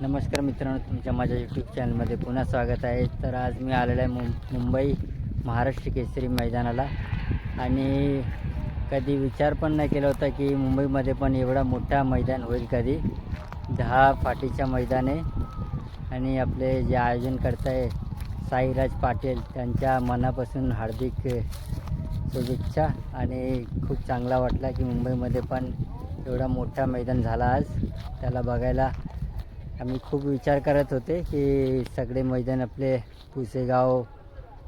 नमस्कार मित्रांनो तुमच्या माझ्या यूट्यूब चॅनलमध्ये पुन्हा स्वागत आहे. तर आज मी आलेलो आहे मुं मुंबई महाराष्ट्र केसरी मैदानाला. आणि कधी विचार पण नाही केला होता की मुंबईमध्ये पण एवढा मोठा मैदान होईल कधी. दहा फाटीच्या मैदान. आहे आणि आपले जे आयोजन करताय साईराज पाटील त्यांच्या मनापासून हार्दिक शुभेच्छा आणि खूप चांगला वाटला की मुंबईमध्ये पण एवढा मोठा मैदान झाला आज. त्याला बघायला आम्ही खूप विचार करत होते की सगळे मैदान आपले पुसेगाव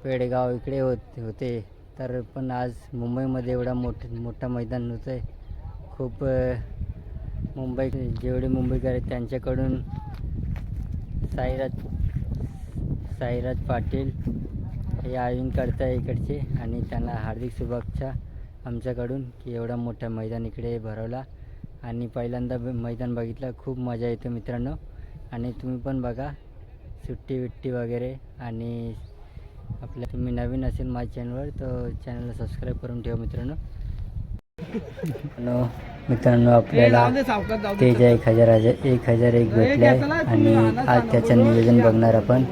पेडगाव इकडे होत होते. तर पण आज मुंबईमध्ये एवढा मोठ मोठं मैदान होतं आहे. खूप मुंबई जेवढे मुंबईकर आहेत त्यांच्याकडून साईराज साईराज पाटील हे आयोजन करत आहे इकडचे आणि त्यांना हार्दिक शुभेच्छा आमच्याकडून की एवढा मोठा मैदान इकडे भरवला. आणि पहिल्यांदा मैदान बघितलं खूप मजा येते मित्रांनो. आणि तुम्ही पण बघा सुट्टी विट्टी वगैरे आणि आपल्या तुम्ही नवीन असेल माझ्या चॅनलवर तर चॅनलला सबस्क्राईब करून ठेवा मित्रांनो. मित्रांनो- मित्रांनो आपल्याला तेज एक हजार हजार एक हजार एक भेटले आणि आज त्याचं नियोजन बघणार आपण.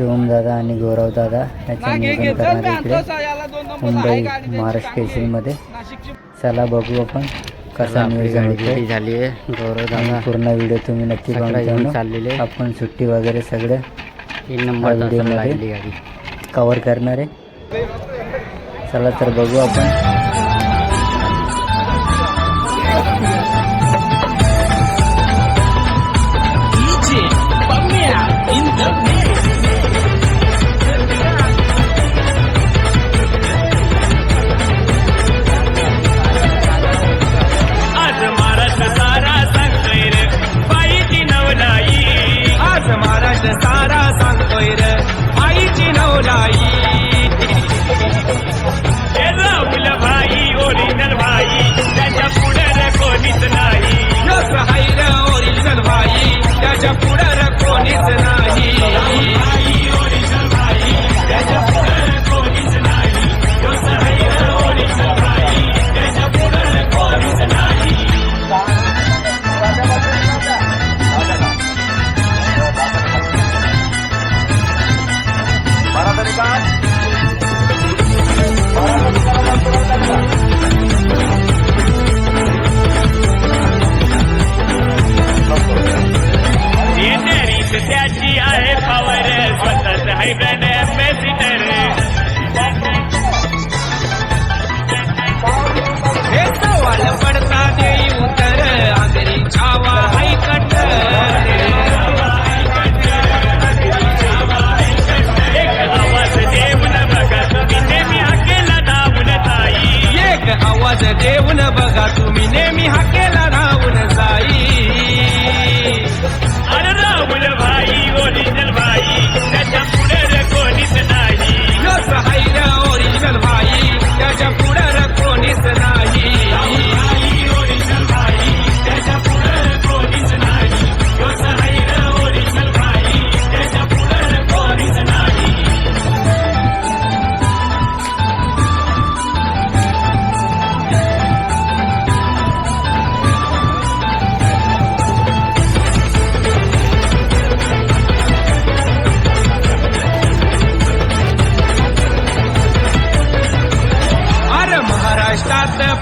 सोहम दादा आणि गौरव दादा याचं नियोजन करणार इकडे. मुंबई महाराष्ट्र केसरीमध्ये चला बघू आपण कसा नियोजन होते झाली आहे. गौरव दादा पूर्ण व्हिडिओ तुम्ही नक्की बघा चाललेले. आपण सुट्टी वगैरे सगळं तीन नंबर व्हिडिओमध्ये कवर करणार आहे. चला तर बघू आपण.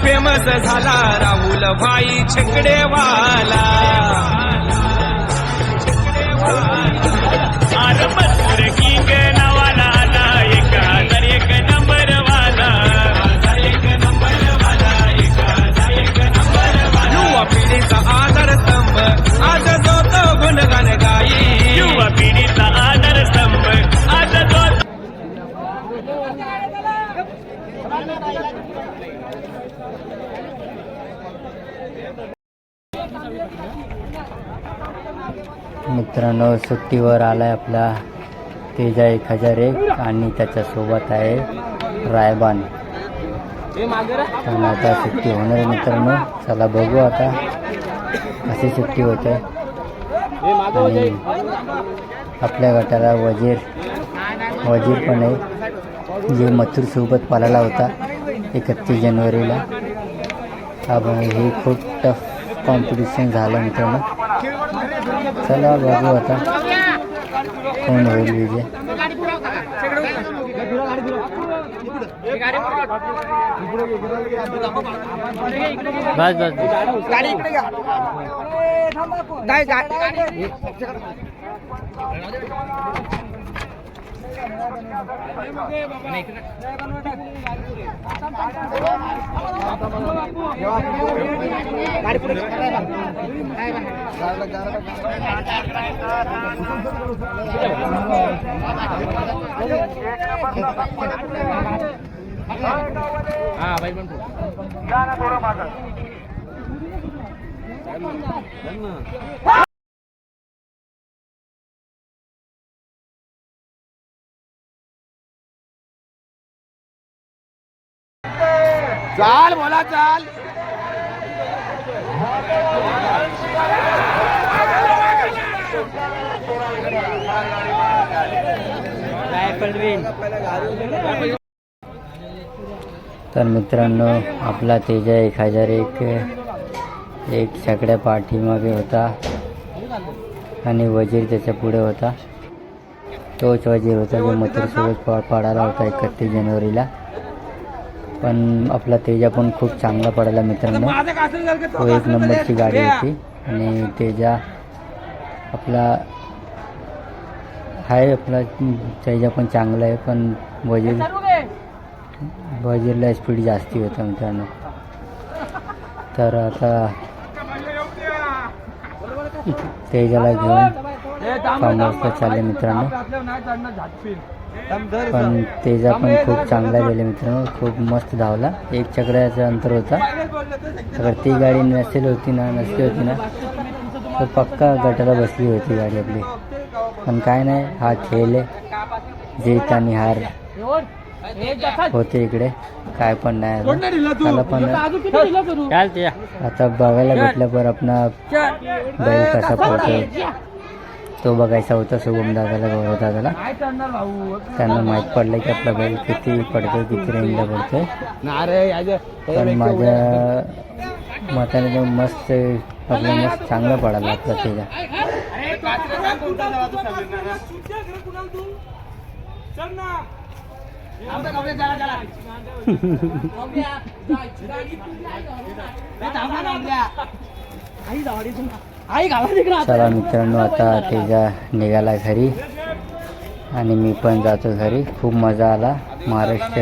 फेमस झाला राहुल भाई छकडेवाला. मित्रांनो सुट्टीवर आलाय आपला तेजा एक हजार एक आणि त्याच्यासोबत आहे रायबान. तर आता सुट्टी होणार आहे मित्रांनो. चला बघू आता. अशी सुट्टी होते. आणि आपल्या गटाला वजीर वजीर पण आहे. जे मथुरसोबत पळाला होता एकतीस जानेवारीला. हे खूप टफ कॉम्पिटिशन झालं मित्रांनो. चला बघू आता. कोण होईल विजय? बस बस नाही या ना थोडं मागं चाल बोला चाल. तर मित्रांनो आपला तेजा एक हजार एक एक सगळ्या पाठीमागे होता आणि वजीर त्याच्या पुढे होता. तोच वजीर होता जो मथुरसोबत पा पाडाला होता एकतीस जानेवारीला. पण आपला तेजा पण खूप चांगला पडाला मित्रांनो. तो एक नंबरची गाडी होती. आणि तेजा आपला आहे आपला तेजा पण चांगला आहे पण वजीर वजीरला स्पीड जास्ती होतं मित्रांनो. तर आता तेजाला घेऊन हाऊसला चालले मित्रांनो. पण तेजा पण खूप चांगला गेले मित्रांनो खूप मस्त धावला. एक चक्राचं अंतर होता. अगर ती गाडी नसेल होती ना नसली होती ना तर पक्का गटाला बसली होती गाडी आपली. पण काय नाही हा खेळ आहे. जीत आणि हार होते इकडे. काय पण नाही आता. त्याला पण चालते आता बघायला भेटल्यावर आपला बैल कसा पळतोय तो बघायचा होता शुभम दादाला गौरव दादाला. त्यांना माहीत पडलं की आपला बैल किती पडतोय किती रेंजला पडतोय. पण माझ्या मताने तो मस्त आपला मस्त चांगला पडायला आपला त्याचा चला मित्रांनो आता तेजा निघाला घरी. आणि मी पण जातो घरी. खूप मजा आला. महाराष्ट्र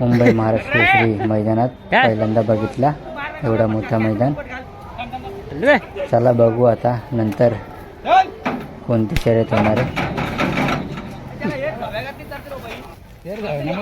मुंबई महाराष्ट्र केसरी मैदानात पहिल्यांदा बघितला. एवढा मोठा मैदान. चला बघू आता नंतर कोणती शर्यत होणार आहे. 对不对？